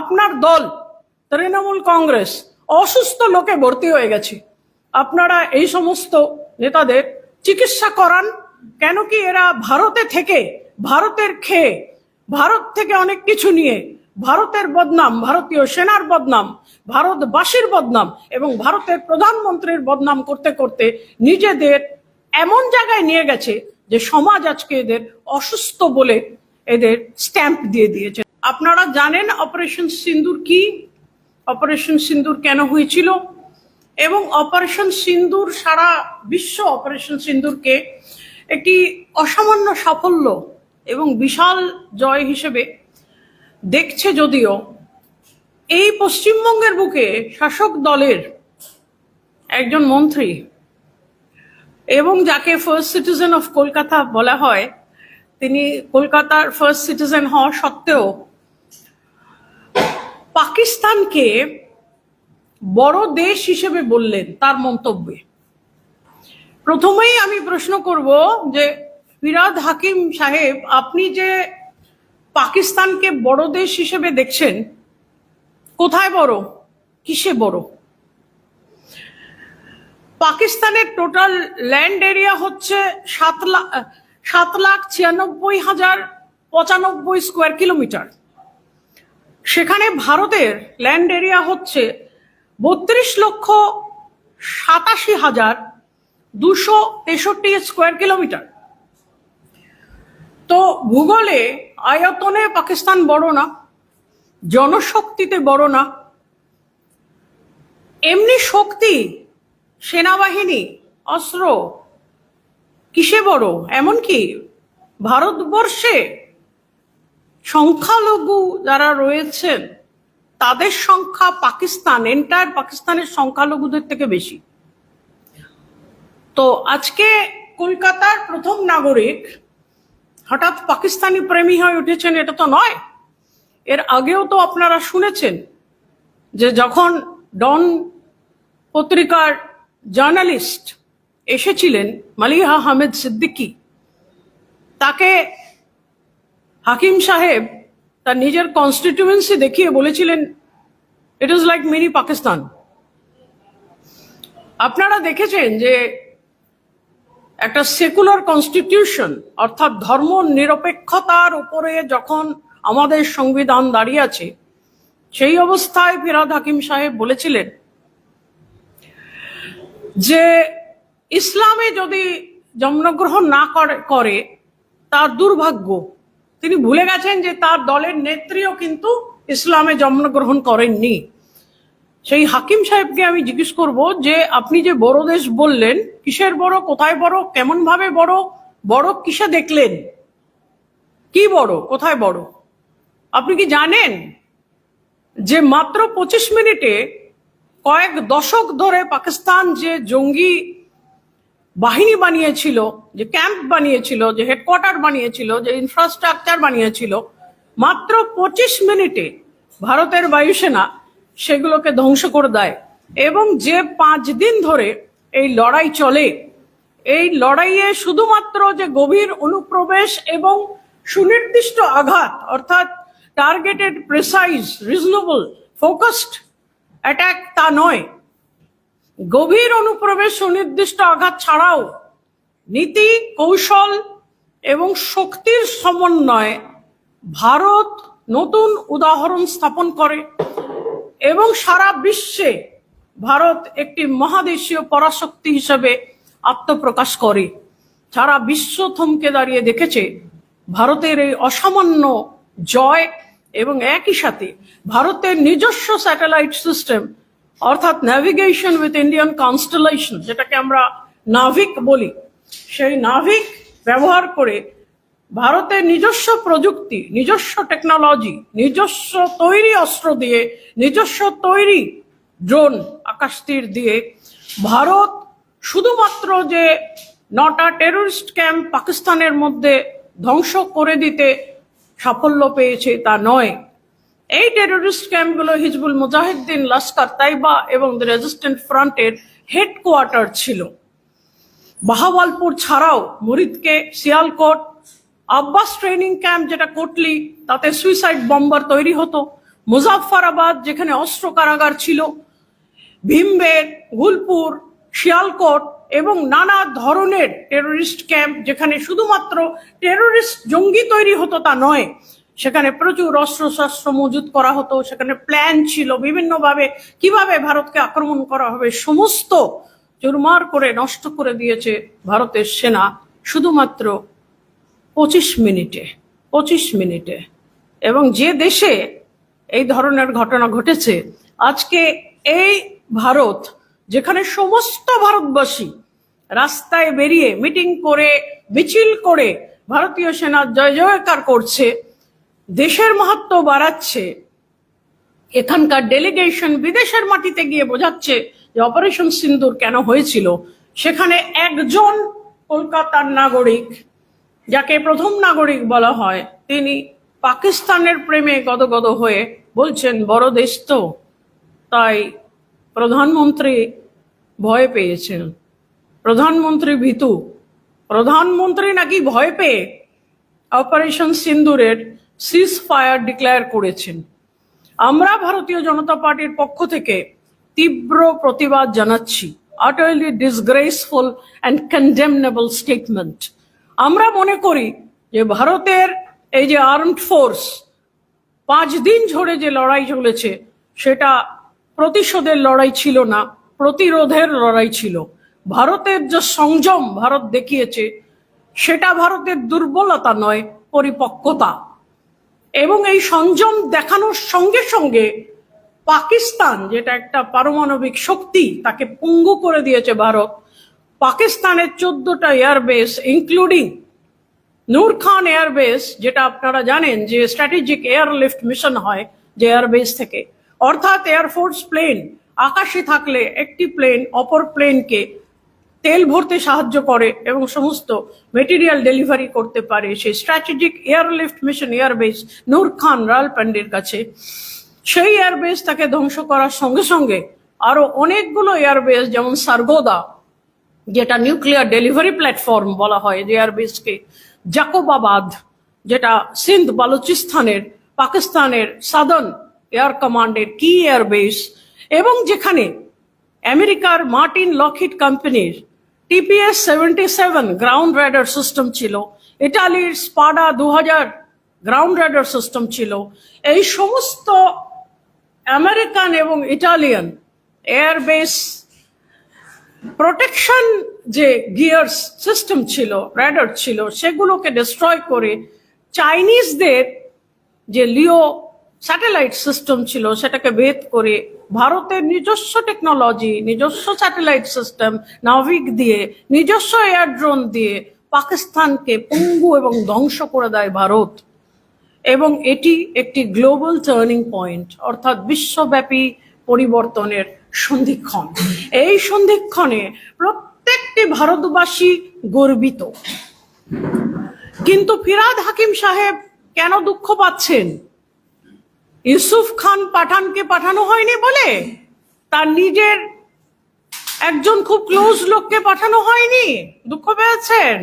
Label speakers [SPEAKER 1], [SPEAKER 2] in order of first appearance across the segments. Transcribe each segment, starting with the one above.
[SPEAKER 1] আপনার দল, তৃণমূল কংগ্রেস, অসুস্থ লোকে ভর্তি হয়ে গেছে। আপনারা এই সমস্ত নেতাদের চিকিৎসা করান। কেন কি এরা ভারতে থেকে, ভারতের খেয়ে, ভারত থেকে অনেক কিছু নিয়ে, ভারতের বদনাম, ভারতীয় সেনার বদনাম, ভারতবাসীর বদনাম এবং ভারতের প্রধানমন্ত্রীর বদনাম করতে করতে নিজেদের এমন জায়গায় নিয়ে গেছে যে সমাজ আজকে এদের অসুস্থ বলে এদের স্ট্যাম্প দিয়ে দিয়েছে। আপনারা জানেন অপারেশন সিন্দুর কি? অপারেশন সিন্দুর কেন হয়েছিল? এবং অপারেশন সিন্দুর সারা বিশ্ব অপারেশন সিন্দুরকে একটি অসামান্য সাফল্য এবং বিশাল জয় হিসেবে দেখছে যদিও এই পশ্চিমবঙ্গের বুকে শাসক দলের একজন মন্ত্রী এবং যাকে ফার্স্ট সিটিজেন অফ কলকাতা বলা হয়, তিনি কলকাতার ফার্স্ট সিটিজেন হওয়া সত্ত্বেও পাকিস্তানকে বড় দেশ হিসেবে বললেন তার মন্তব্যে। প্রথমেই আমি প্রশ্ন করব যে, ফিরাদ হাকিম সাহেব, আপনি যে পাকিস্তানকে বড় দেশ হিসেবে দেখছেন, কোথায় বড়? কিসে বড়? পাকিস্তানের টোটাল ল্যান্ড এরিয়া হচ্ছে সাত লাখ সাত লাখ ছিয়ানব্বই হাজার পঁচানব্বই স্কোয়ার কিলোমিটার। সেখানে ভারতের ল্যান্ড এরিয়া হচ্ছে বত্রিশ লক্ষ সাতাশি হাজার দুশো তেষট্টি স্কোয়ার কিলোমিটার তো ভূগোলে আয়তনে পাকিস্তান বড় না, জনশক্তিতে বড় না। এমনি শক্তি, সেনাবাহিনী, অস্ত্র কিসে বড়? এমনকি ভারতবর্ষে সংখ্যালঘু যারা রয়েছেন, তাদের সংখ্যা পাকিস্তান এন্টায়ার পাকিস্তানের সংখ্যালঘুদের থেকে বেশি। তো আজকে কলকাতার প্রথম নাগরিক হঠাৎ পাকিস্তানি প্রেমী হয়ে উঠেছেন, এটা তো নয়। এর আগেও তো আপনারা শুনেছেন যে যখন ডন পত্রিকার জার্নালিস্ট এসেছিলেন, মালিহা আহমেদ সিদ্দিকী, তাকে হাকিম সাহেব তার নিজের কনস্টিটিউয়েন্সি দেখিয়ে বলেছিলেন it is like mini Pakistan আপনারা দেখেছেন যে একটা সেকুলার কনস্টিটিউশন অর্থাৎ ধর্ম নিরপেক্ষতার উপরে যখন আমাদের সংবিধান দাঁড়িয়ে আছে, সেই অবস্থায় ফিরাদ হাকিম সাহেব বলেছিলেন যে ইসলামে যদি জন্মগ্রহণ না করে করে, তার দুর্ভাগ্য তিনি ভুলে গেছেন যে তার দলের নেত্রীও কিন্তু ইসলামে জন্মগ্রহণ করেননি। সেই হাকিম সাহেবকে আমি জিজ্ঞেস করব যে, আপনি যে বড় দেশ বললেন, কিসের বড়, কোথায় বড় কেমন ভাবে বড় বড় কিসে দেখলেন? কি বড়, কোথায় বড়? আপনি কি জানেন যে মাত্র পঁচিশ মিনিটে কয়েক দশক ধরে পাকিস্তান যে জঙ্গি বাহিনী বানিয়েছিল, যে ক্যাম্প বানিয়েছিল, যে হেডকোয়ার্টার বানিয়েছিল, যে ইনফ্রাস্ট্রাকচার বানিয়েছিল, মাত্র পঁচিশ মিনিটে ভারতের বায়ুসেনা সেগুলোকে ধ্বংস করে দেয়। এবং যে পাঁচ দিন ধরে এই লড়াই চলে, এই লড়াইয়ে শুধুমাত্র যে গভীর অনুপ্রবেশ এবং সুনির্দিষ্ট আঘাত, অর্থাৎ targeted precise reasonable focused attack তা নয় গভীর অনুপ্রবেশ সুনির্দিষ্ট আঘাত ছাড়াও নীতি, কৌশল এবং শক্তির সমন্বয়ে ভারত নতুন উদাহরণ স্থাপন করে এবং সারা বিশ্বে ভারত একটি মহাদেশীয় পরাশক্তি হিসেবে আত্মপ্রকাশ করে। সারা বিশ্ব থমকে দাঁড়িয়ে দেখেছে ভারতের এই অসামান্য জয় এবং একই সাথে ভারতের নিজস্ব স্যাটেলাইট সিস্টেম অর্থাৎ ন্যাভিগেশন উইথ ইন্ডিয়ান কনস্টেলেশন যেটাকে আমরা নাভিক বলি, সেই নাভিক ব্যবহার করে ভারতের নিজস্ব প্রযুক্তি, নিজস্ব টেকনোলজি নিজস্ব তৈরি অস্ত্র দিয়ে, নিজস্ব তৈরি ড্রোন আকাশতীর দিয়ে ভারত শুধুমাত্র যে নটা টেররিস্ট ক্যাম্প পাকিস্তানের মধ্যে ধ্বংস করে দিতে সাফল্য পেয়েছে তা নয়। এই টেররিস্ট ক্যাম্পগুলো হিজবুল মুজাহিদ্দিন, লস্কর তাইবা এবং দ্য রেজিস্ট্যান্ট ফ্রন্টের হেডকোয়ার্টার ছিল। বাহাওয়ালপুর ছাড়াও মুরিদকে শিয়ালকোট, আব্বাস ট্রেনিং ক্যাম্প যেটা কোটলি, তাতে সুইসাইড বম্বার তৈরি হতো। মুজাফফরাবাদ যেখানে অস্ত্র কারাগার ছিল ভীমবের গুলপুর শিয়ালকোট এবং নানা ধরনের টেরোরিস্ট ক্যাম্প যেখানে শুধুমাত্র টেরোরিস্ট জঙ্গি তৈরি হতো তা নয় সেখানে প্রচুর অস্ত্র শস্ত্র মজুত করা হতো, সেখানে প্ল্যান ছিল বিভিন্নভাবে কীভাবে ভারতকে আক্রমণ করা হবে, সমস্ত চুরমার করে নষ্ট করে দিয়েছে ভারতের সেনা শুধুমাত্র পঁচিশ মিনিটে পঁচিশ মিনিটে। এবং যে দেশে এই ধরনের ঘটনা ঘটেছে, আজকে এই ভারত, যেখানে সমস্ত ভারতবাসী রাস্তায় বেরিয়ে মিটিং করে, মিছিল করে ভারতীয় সেনার জয় জয়কার করছে দেশের মাহাত্ম বাড়াচ্ছে, এখানকার ডেলিগেশন বিদেশের মাটিতে গিয়ে বোঝাচ্ছে যে অপারেশন সিন্দুর কেন হয়েছিল। সেখানে একজন কলকাতার নাগরিক, যাকে প্রথম নাগরিক বলা হয়, তিনি পাকিস্তানের প্রেমে গদগদ হয়ে বলছেন, বড় দেশ তো। তাই প্রধানমন্ত্রী ভয় পেয়েছেন। প্রধানমন্ত্রী ভীতু, প্রধানমন্ত্রী নাকি ভয় পেয়ে? অপারেশন সিন্দুরের সিজ ফায়ার ডিক্লেয়ার করেছেন। আমরা ভারতীয় জনতা পার্টির পক্ষ থেকে তীব্র প্রতিবাদ জানাচ্ছি। Utterly disgraceful and condemnable statement আমরা মনে করি যে ভারতের এই যে আর্মড ফোর্স পাঁচ দিন ধরে যে লড়াই চলেছে, সেটা প্রতিশোধের লড়াই ছিল না, প্রতিরোধের লড়াই ছিল। ভারতের যে সংযম ভারত দেখিয়েছে, সেটা ভারতের দুর্বলতা নয়, পরিপক্কতা। এবং এই সংযম দেখানোর সঙ্গে সঙ্গে পাকিস্তান, যেটা একটা পারমাণবিক শক্তি, তাকে পঙ্গু করে দিয়েছে ভারত। পাকিস্তানের চোদ্দটা airbase including Nur Khan airbase যেটা আপনারা জানেন যে স্ট্র্যাটেজিক এয়ারলিফট মিশন হয় যে এয়ারবেস থেকে। অর্থাৎ এয়ারফোর্স প্লেন আকাশে থাকলে একটি প্লেন অপর প্লেনকে তেল ভরতে সাহায্য করে এবং সমস্ত মেটেরিয়াল ডেলিভারি করতে পারে। সেই strategic airlift mission airbase Nur Khan প্যান্ডের কাছে। সেই এয়ারবেস তাকে ধ্বংস করার সঙ্গে সঙ্গে আরও অনেকগুলো এয়ারবেস যেমন সার্গোদা, যেটা নিউক্লিয়ার ডেলিভারি প্ল্যাটফর্ম বলা হয় এয়ারবেসকে জাকোবাবাদ, যেটা সিন্ধ বালুচিস্তানের, পাকিস্তানের সাদার্ন এয়ার কমান্ডের কি এয়ারবেস এবং যেখানে আমেরিকার মার্টিন লকহিড কোম্পানির TPS seventy seven ground raider system ছিল ইটালির স্পাডা দু হাজার গ্রাউন্ড রাইডার সিস্টেম ছিল এই সমস্ত আমেরিকান এবং ইটালিয়ান এয়ারবেস প্রোটেকশন যে গিয়ার্স সিস্টেম ছিল র্যাডার ছিল সেগুলোকে ডিস্ট্রয় করে চাইনিজদের যে লিও স্যাটেলাইট সিস্টেম ছিল সেটাকে ভেদ করে ভারতের নিজস্ব টেকনোলজি নিজস্ব স্যাটেলাইট সিস্টেম নাভিক দিয়ে, নিজস্ব এয়ার ড্রোন দিয়ে পাকিস্তানকে পঙ্গু এবং ধ্বংস করে দেয় ভারত। এবং এটি একটি গ্লোবাল টার্নিং পয়েন্ট অর্থাৎ বিশ্বব্যাপী পরিবর্তনের সন্ধিক্ষণ। এই সন্ধিক্ষণে প্রত্যেকটি ভারতবাসী গর্বিত। কিন্তু ফিরাদ হাকিম সাহেব কেন দুঃখ পাচ্ছেন? ইউসুফ খান পাঠানকে পাঠানো হয়নি বলে? তার নিজের একজন খুব ক্লোজ লোককে পাঠানো হয়নি? দুঃখ পেয়েছেন?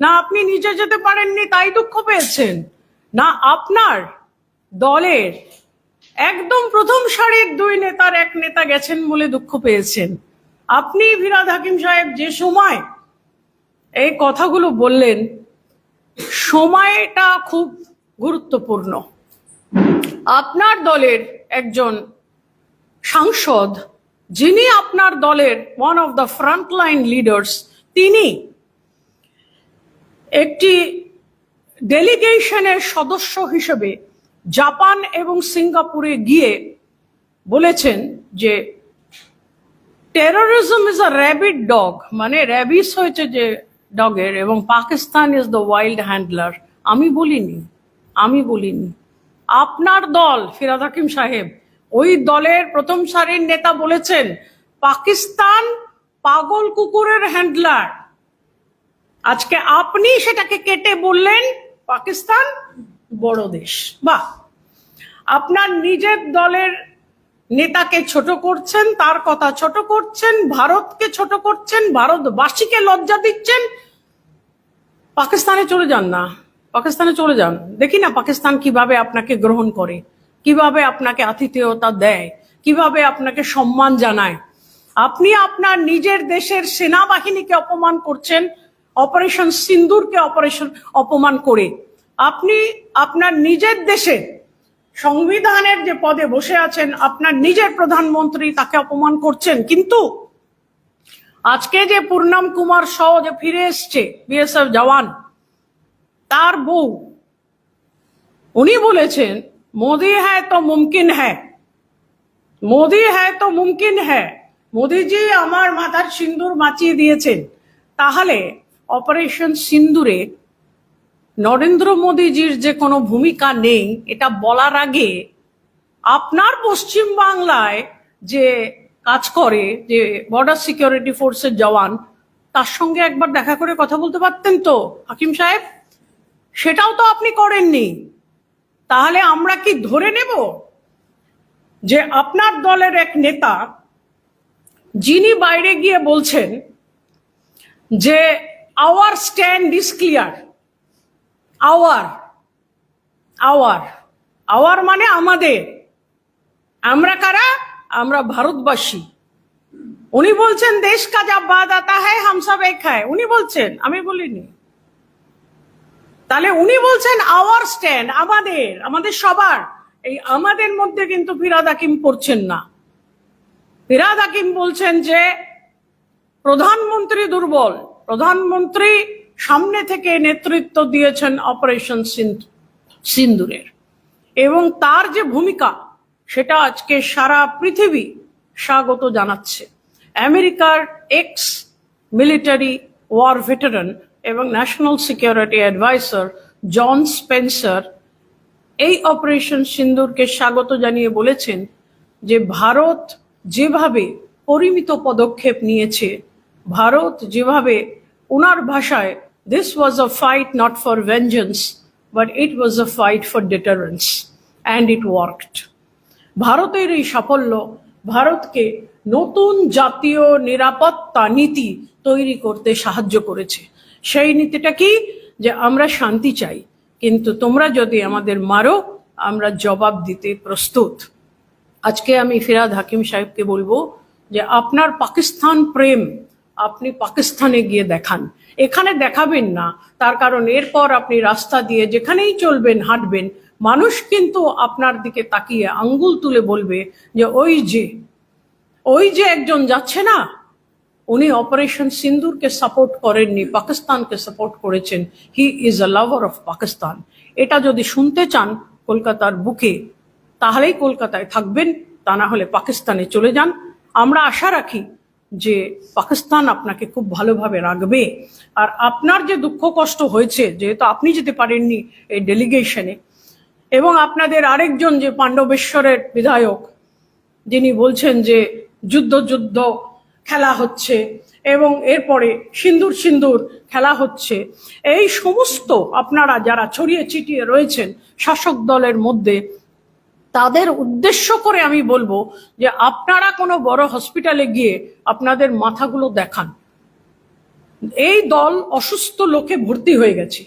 [SPEAKER 1] না, আপনি নিজে যেতে পারেননি, তাই দুঃখ পেয়েছেন। না, আপনার দলের একদম প্রথম সারির দুই নেতার এক নেতা গেছেন বলে দুঃখ পেয়েছেন। আপনি ভিরাদ হাকিম সাহেব, যে সময় এই কথাগুলো বললেন, সময়টা খুব গুরুত্বপূর্ণ। আপনার দলের একজন সাংসদ, যিনি আপনার দলের one of the frontline leaders তিনি একটি ডেলিগেশনের সদস্য হিসেবে জাপান এবং সিঙ্গাপুরে গিয়ে বলেছেন যে terrorism is a rabid dog মানে র্যাবিস হয়েছে যে ডগের এবং Pakistan is the wild handler আমি বলিনি আমি বলিনি। আপনার দল, ফিরাদ হাকিম সাহেব, ওই দলের প্রথম সারির নেতা বলেছেন, পাকিস্তান পাগল কুকুরের হ্যান্ডলার। আজকে আপনি সেটাকে কেটে বললেন, পাকিস্তান বড় দেশ। বাহ! আপনার নিজের দলের নেতাকে ছোট করছেন, তার কথা ছোট করছেন, ভারতকে ছোট করছেন, ভারতবাসীকে লজ্জা দিচ্ছেন, পাকিস্তানে চলে যান না। পাকিস্তানে চলে যান। দেখি না পাকিস্তান কীভাবে আপনাকে গ্রহণ করে, কীভাবে আপনাকে আতিথেয়তা দেয়, কীভাবে আপনাকে সম্মান জানায়। আপনি আপনার নিজের দেশের সেনাবাহিনীকে অপমান করছেন, অপারেশন সিন্দুরকে অপারেশন, অপমান করে। আপনি আপনার নিজের দেশে সংবিধানের যে পদে বসে আছেন, আপনার নিজের প্রধানমন্ত্রী তাকে অপমান করছেন, কিন্তু আজকে যে পূর্ণম কুমার সহ যে ফিরে এসছে বিএসএফ জওয়ান তার বউ। উনি বলেছেন, মোদি হ্যায় তো মুমকিন হ্যাঁ মোদি হ্যায় তো মুমকিন হ্যাঁ মোদিজি আমার মাথার সিন্দুর মাচিয়ে দিয়েছেন। তাহলে অপারেশন সিন্দুরে নরেন্দ্র মোদীজির যে কোনো ভূমিকা নেই, এটা বলার আগে আপনার পশ্চিম বাংলায় যে কাজ করে, যে বর্ডার সিকিউরিটি ফোর্সের জওয়ান, তার সঙ্গে একবার দেখা করে কথা বলতে পারতেন তো, হাকিম সাহেব? সেটাও তো আপনি করেননি। তাহলে আমরা কি ধরে নেব যে আপনার দলের এক নেতা, যিনি বাইরে গিয়ে বলছেন যে our stand is clear our our our মানে আমাদের। আমরা কারা? আমরা ভারতবাসী। উনি বলছেন, দেশ কা যা বাদ আতা হ্যায়, হাম সব এক হ্যায়। উনি বলছেন, আমি বলিনি। তাহলে উনি বলছেন আওয়ার স্ট্যান্ড আমাদের আমাদের সবার। এই আমাদের মধ্যে কিন্তু ফিরাদ হাকিম পড়ছেন না। ফিরাদ হাকিম বলছেন যে, প্রধানমন্ত্রী দুর্বল। প্রধানমন্ত্রী সামনে থেকে নেতৃত্ব দিয়েছেন অপারেশন সিন্দুরের। এবং তার যে ভূমিকা, সেটা আজকে সারা পৃথিবী স্বাগত জানাচ্ছে। আমেরিকার এক্স মিলিটারি ওয়ার ভেটারান এবং national security adviser John Spencer এই অপারেশন সিন্দুরকে স্বাগত জানিয়ে বলেছেন যে ভারত যেভাবে পরিমিত পদক্ষেপ নিয়েছে, ভারত যেভাবে ওনার ভাষায় this was a fight not for vengeance but it was a fight for deterrence and it worked ভারতের এই সাফল্য, ভারতকে নতুন জাতীয় নিরাপত্তা নীতি তৈরি করতে সাহায্য করেছে। সেই নীতিটা কি? যে আমরা শান্তি চাই, কিন্তু তোমরা যদি আমাদের মারো, আমরা জবাব দিতে প্রস্তুত। আজকে আমি ফিরাদ হাকিম সাহেবকে বলব যে আপনার পাকিস্তান প্রেম আপনি পাকিস্তানে গিয়ে দেখান। এখানে দেখাবেন না, তার কারণ এরপর আপনি রাস্তা দিয়ে যেখানেই চলবেন, হাঁটবেন, মানুষ কিন্তু আপনার দিকে তাকিয়ে আঙ্গুল তুলে বলবে যে ওই যে ওই যে একজন যাচ্ছে না উনি অপারেশন সিন্দুরকে সাপোর্ট করেননি, পাকিস্তানকে সাপোর্ট করেছেন। He is a lover of Pakistan এটা যদি শুনতে চান কলকাতার বুকে, তাহলেই কলকাতায় থাকবেন, তা না হলে পাকিস্তানে চলে যান। আমরা আশা রাখি যে পাকিস্তান আপনাকে খুব ভালোভাবে রাখবে। আর আপনার যে দুঃখ কষ্ট হয়েছে, যেহেতু আপনি যেতে পারেননি এই ডেলিগেশনে এবং আপনাদের আরেকজন যে পাণ্ডবেশ্বরের বিধায়ক, যিনি বলছেন যে যুদ্ধ যুদ্ধ খেলা হচ্ছে এবং এরপরে সিন্দুর সিন্দুর খেলা হচ্ছে। এই সমস্ত আপনারা যারা ছড়িয়ে ছিটিয়ে রয়েছেন শাসক দলের মধ্যে, তাদের উদ্দেশ্য করে আমি বলব যে আপনারা কোনো বড় হসপিটালে গিয়ে আপনাদের মাথাগুলো দেখান। এই দল অসুস্থ লোকে ভর্তি হয়ে গেছে।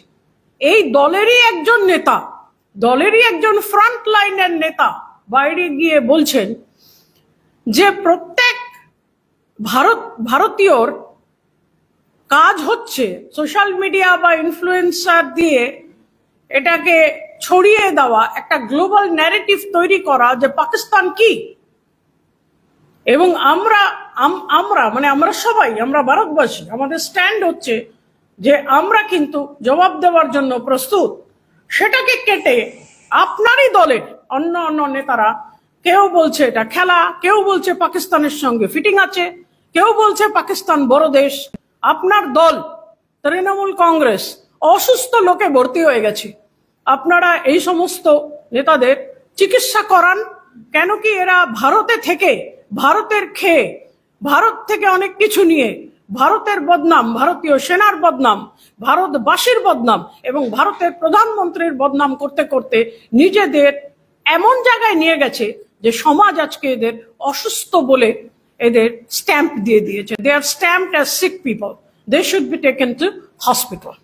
[SPEAKER 1] এই দলেরই একজন নেতা, দলেরই একজন ফ্রন্ট লাইনের নেতা বাইরে গিয়ে বলছেন যে ভারত, ভারতীয়র কাজ হচ্ছে সোশ্যাল মিডিয়া বা ইনফ্লুয়েন্সার দিয়ে এটাকে ছড়িয়ে দেওয়া, একটা গ্লোবাল ন্যারেটিভ তৈরি করা যে পাকিস্তান কি? এবং আমরা আমরা মানে আমরা সবাই, আমরা ভারতবাসী, আমাদের স্ট্যান্ড হচ্ছে যে আমরা কিন্তু জবাব দেওয়ার জন্য প্রস্তুত। সেটাকে কেটে আপনারই দলের অন্য অন্য নেতারা, কেউ বলছে এটা খেলা, কেউ বলছে পাকিস্তানের সঙ্গে ফিটিং আছে কেউ বলছে পাকিস্তান বড় দেশ, আপনার দল, তৃণমূল কংগ্রেস, অসুস্থ লোকে ভর্তি হয়ে গেছে। আপনারা এই সমস্ত নেতাদের চিকিৎসা করান, কেন কি এরা ভারতে থেকে, ভারতের খেয়ে, ভারত থেকে অনেক কিছু নিয়ে, ভারতের বদনাম, ভারতীয় সেনার বদনাম, ভারতবাসীর বদনাম এবং ভারতের প্রধানমন্ত্রীর বদনাম করতে করতে নিজেদের এমন জায়গায় নিয়ে গেছে যে সমাজ আজকে এদের অসুস্থ বলে এদের স্ট্যাম্প দিয়ে দিয়েছে। They are stamped as sick people they should be taken to hospital